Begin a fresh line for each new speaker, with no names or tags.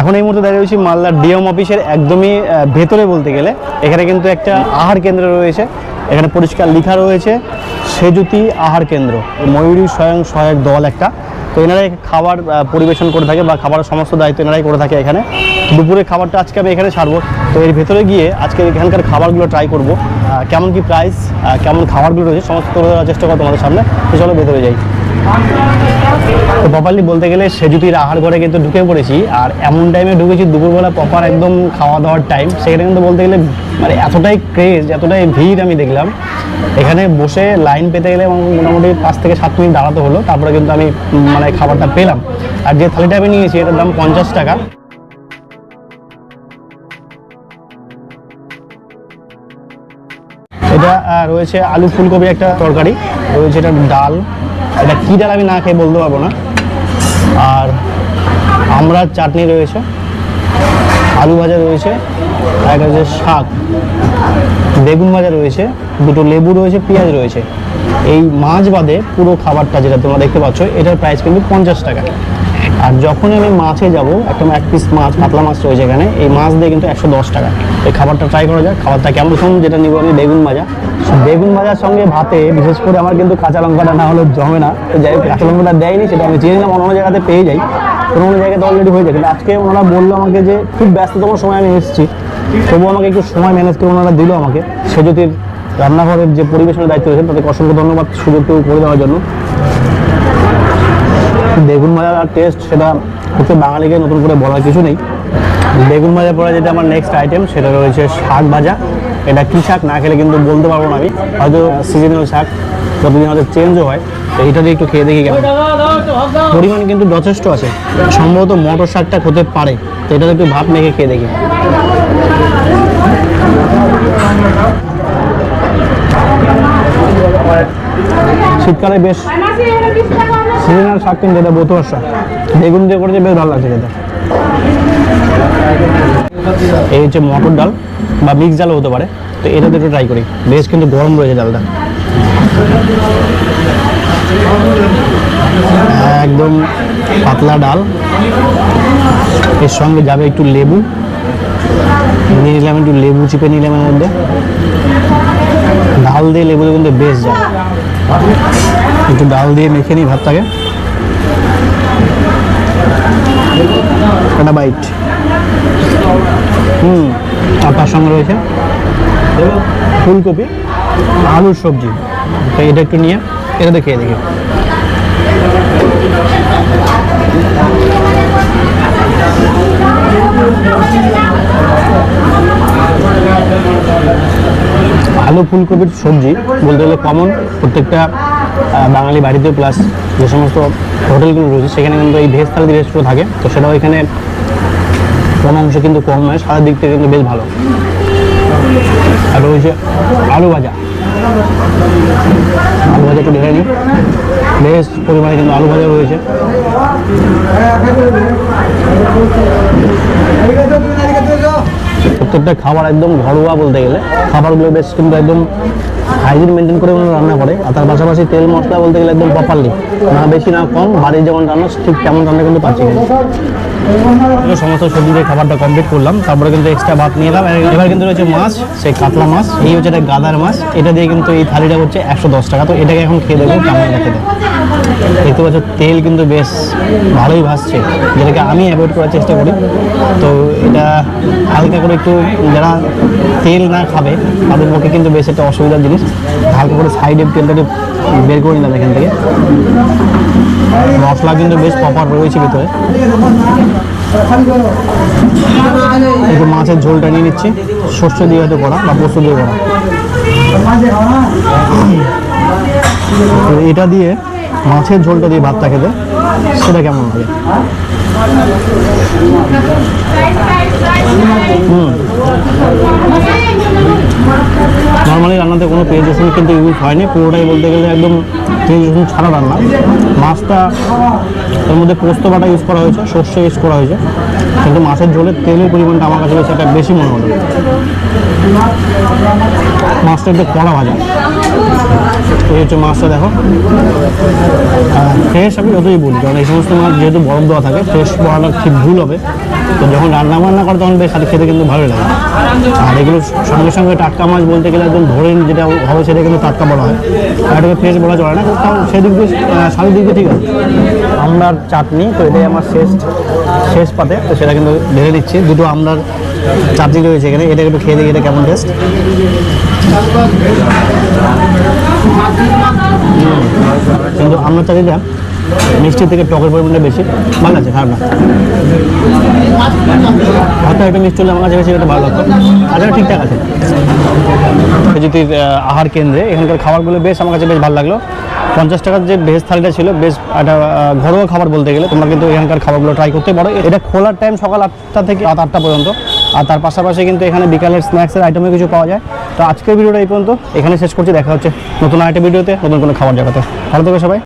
এখন এই মুহূর্তে দাঁড়িয়ে রয়েছি মালদার ডিএম অফিসের একদমই ভেতরে বলতে গেলে। এখানে কিন্তু একটা আহার কেন্দ্র রয়েছে। এখানে পরিষ্কার লেখা রয়েছে, সেজুতি আহার কেন্দ্র। ময়ূরী স্বয়ং সহায়ক দল একটা। তো এনারাই খাবার পরিবেশন করে থাকে বা খাবারের সমস্ত দায়িত্ব এনারাই করে থাকে এখানে। দুপুরে খাবারটা আজকে আমি এখানে ছাড়বো। তো এর ভেতরে গিয়ে আজকে এখানকার খাবারগুলো ট্রাই করব। কেমন কি প্রাইস কেমন খাবারগুলো রয়েছে, সমস্ত চেষ্টা করব তোমাদের সামনে। তো চলো ভেতরে যাই। প্রপারলি বলতে গেলে সেজুতির আহার ঘরে কিন্তু ঢুকে পড়েছি। আর এমন টাইমে ঢুকেছি, দুপুরবেলা প্রপার একদম খাওয়া দাওয়ার টাইম সেখানে কিন্তু বলতে গেলে মানে এতটাই ক্রেজ এতটাই ভিড় আমি দেখলাম। এখানে বসে লাইন পেতে গেলে মোটামুটি পাঁচ থেকে সাত মিনিট দাঁড়াতে হলো। তারপরে কিন্তু আমি মানে খাবারটা পেলাম। আর যে থালিটা আমি নিয়েছি, এটার দাম পঞ্চাশ টাকা। এটা রয়েছে আলু ফুলকপি একটা তরকারি। রয়েছে এটা ডাল। এটা কী ডাল আমি না খেয়ে বলতে পারব না। আর আমরা চাটনি রয়েছে, আলু ভাজা রয়েছে, এক হচ্ছে শাক, বেগুন ভাজা রয়েছে, দুটো লেবু রয়েছে, পেঁয়াজ রয়েছে। এই মাছ বাদে পুরো খাবারটা যেটা তোমরা দেখতে পাচ্ছ, এটার প্রাইস কিন্তু পঞ্চাশ টাকা। আর যখন আমি মাছে যাব, একটা এক পিস মাছ, পাতলা মাছ রয়েছে এখানে, এই মাছ দিয়ে কিন্তু একশো দশ টাকা। এই খাবারটা ট্রাই করা যাক, খাবারটা কেমন শুনুন যেটা নিব আমি বেগুন ভাজা। বেগুন ভাজার সঙ্গে ভাতে, বিশেষ করে আমার কিন্তু কাঁচা লঙ্কাটা না হলে জমে না। তো যাই হোক, কাঁচা লঙ্কাটা দেয়নি, সেটা আমি চেয়ে নিলাম অন্য অন্য জায়গাতে পেয়ে যাই। কোনো অন্য জায়গাতে অলরেডি হয়ে যায়। কিন্তু আজকে ওনারা বলল আমাকে যে, খুব ব্যস্ততম সময় আমি এসেছি। তবুও আমাকে একটু সময় ম্যানেজ করে ওনারা দিল আমাকে। সেজুতির রান্নাঘরের যে পরিবেশনের দায়িত্ব রয়েছে, তাদেরকে অসংখ্য ধন্যবাদ সুযোগটুকু করে দেওয়ার জন্য। বেগুন ভাজার টেস্ট সেটা হচ্ছে বাঙালিকে নতুন করে বলার কিছু নেই। বেগুন ভাজা পরে যেটা আমার নেক্সট আইটেম সেটা রয়েছে শাক ভাজা। এটা কী শাক? না খেলে কিন্তু বলতে পারব না আমি। হয়তো সিজনাল শাক প্রতিদিন হয়তো চেঞ্জও হয়। তো এটা দিয়ে একটু খেয়ে দেখি কেন পরিমাণ কিন্তু যথেষ্ট আছে। সম্ভবত মটর শাকটা হতে পারে। তো এটা একটু ভাত মেখে খেয়ে দেখি। শীতকালে বেশ সিজনাল শাক কিন্তু এটা বতুয়ার শাক বেগুন দিয়ে করেছে, বেশ ভালো লাগছে খেতে। এই হচ্ছে মটর ডাল বা মিক্স ডালও হতে পারে। তো এটা দিয়ে একটু ট্রাই করি। বেশ কিন্তু গরম রয়েছে ডালটা। একদম পাতলা ডাল। এর সঙ্গে যাবে একটু লেবু। নিয়ে নিলাম একটু লেবু চিপে নিলাম এর মধ্যে। ডাল দিয়ে লেবু কিন্তু বেশ যায় একটু ডাল দিয়ে মেখে নিই ভাতটাকে। একটা বাইট। হুম তার সঙ্গে রয়েছে ফুলকপি, আলুর সবজি। তো এটা একটু নিয়ে এটা খেয়ে দেখি। আলু ফুলকপির সবজি বলতে গেলে কমন প্রত্যেকটা বাঙালি বাড়িতে প্লাস যে সমস্ত হোটেলগুলো রয়েছে, সেখানে কিন্তু এই ভেজ থালি রেস্টুরেন্ট থাকে। তো সেটাও এখানে কোনো অংশে কিন্তু কম নয় সারা দিক থেকে কিন্তু বেশ ভালো। আর রয়েছে আলু ভাজা। আলু ভাজা একটু ঢেলে নিই। বেশ পরিমাণে কিন্তু আলু ভাজা রয়েছে। প্রত্যেকটা খাবার একদম ঘরোয়া বলতে গেলে। খাবারগুলো বেশ কিন্তু একদম হাইজিন মেনটেন করে রান্না করে। আর তার পাশাপাশি তেল মশলা বলতে গেলে একদম প্রপারলি না বেশি না কম, বাড়ির যেমন রান্না ঠিক তেমন রান্না কিন্তু পাচ্ছি সমস্ত সবজি দিয়ে খাবারটা কমপ্লিট করলাম। তারপরে কিন্তু এক্সট্রা ভাত নিয়ে এলাম। এবার কিন্তু রয়েছে মাছ, সেই কাতলা মাছ, এই হচ্ছে একটা গাদার মাছ। এটা দিয়ে কিন্তু এই থালিটা হচ্ছে একশো দশ টাকা। তো এটাকে এখন খেয়ে দেবো কেমন খেতে। দেখতে পাচ্ছ, তেল কিন্তু বেশ ভালোই ভাসছে, যেটাকে আমি অ্যাভয়েড করার চেষ্টা করি। তো এটা হালকা করে একটু যারা তেল না খাবে, তাদের পক্ষে কিন্তু বেশ একটা অসুবিধার জিনিস। হালকা করে সাইডে তেলটা একটু বের করে নিলাম এখান থেকে। মশলা কিন্তু বেশ প্রপার রয়েছে ভিতরে। একটু মাছের ঝোলটা নিয়ে নিচ্ছি। শস্য দিয়ে হয়তো করা বা পোস্ত দিয়ে করা। তো এটা দিয়ে মাছের ঝোলটা দিয়ে ভাতটা খেতে, সেটা কেমন হবে হুম। নর্মালি রান্নাতে কোনো পেঁয়াজ কিন্তু ইউজ হয়নি। পুরোটাই বলতে গেলে একদম পেঁয়াজ রসুন ছাড়া রান্না। মাছটা এর মধ্যে পোস্ত বাটা ইউজ করা হয়েছে, সর্ষে ইউজ করা হয়েছে। কিন্তু মাছের ঝোলের তেলের পরিমাণটা আমার কাছে একটা বেশি মনে হলো। মাছটা একটু কড়া ভাজা। এই হচ্ছে মাছটা দেখো। ফ্রেশ আমি যতই বলি, কারণ এই সমস্ত মাছ যেহেতু বরফ দেওয়া থাকে ফ্রেশ বলাটা ঠিক ভুল হবে। তো যখন রান্না বান্না করে তখন বেশ সাথে খেতে কিন্তু ভালো লাগে। আর এগুলো সঙ্গে সঙ্গে টাটকা মাছ বলতে গেলে একদম ধরে যেটা হবে সেটা কিন্তু টাটকা বলা হয়। আর এটাকে ফ্রেশ বলা চলে না কারণ সেদিক দিয়ে স্বাদের দিক দিয়ে ঠিক আছে। আমলার চাটনি তো এটাই আমার শেষ শেষ পাতে তো সেটা কিন্তু ঢেলে নিচ্ছি দুটো আমলার চাটনি রয়েছে এখানে এটা একটু খেয়ে দেখি এটা কেমন টেস্ট কিন্তু আমলার চাটনিটা মিষ্টি থেকে টকের পরিমাণটা বেশি, ভালো আছে, খারাপ না। হয়তো একটা মিষ্টি হলে আমার কাছে এটা ভালো লাগতো। তাছাড়া ঠিকঠাক আছে। যদি আহার কেন্দ্রে এখানকার খাবারগুলো বেশ আমার কাছে বেশ ভালো লাগল। পঞ্চাশ টাকার যে ভেজ থালিটা ছিল, বেশ একটা ঘরোয়া খাবার বলতে গেলে, তোমরা কিন্তু এখানকার খাবারগুলো ট্রাই করতে পারো। এটা খোলার টাইম সকাল আটটা থেকে রাত আটটা পর্যন্ত। আর তার পাশাপাশি কিন্তু এখানে বিকালের স্ন্যাক্সের আইটেমে কিছু পাওয়া যায়। তো আজকের ভিডিওটা এই পর্যন্ত। এখানে শেষ করছি, দেখা হচ্ছে নতুন আরেকটা ভিডিওতে, নতুন কোনো খাবার জায়গাতে ভালো থেকো সবাই।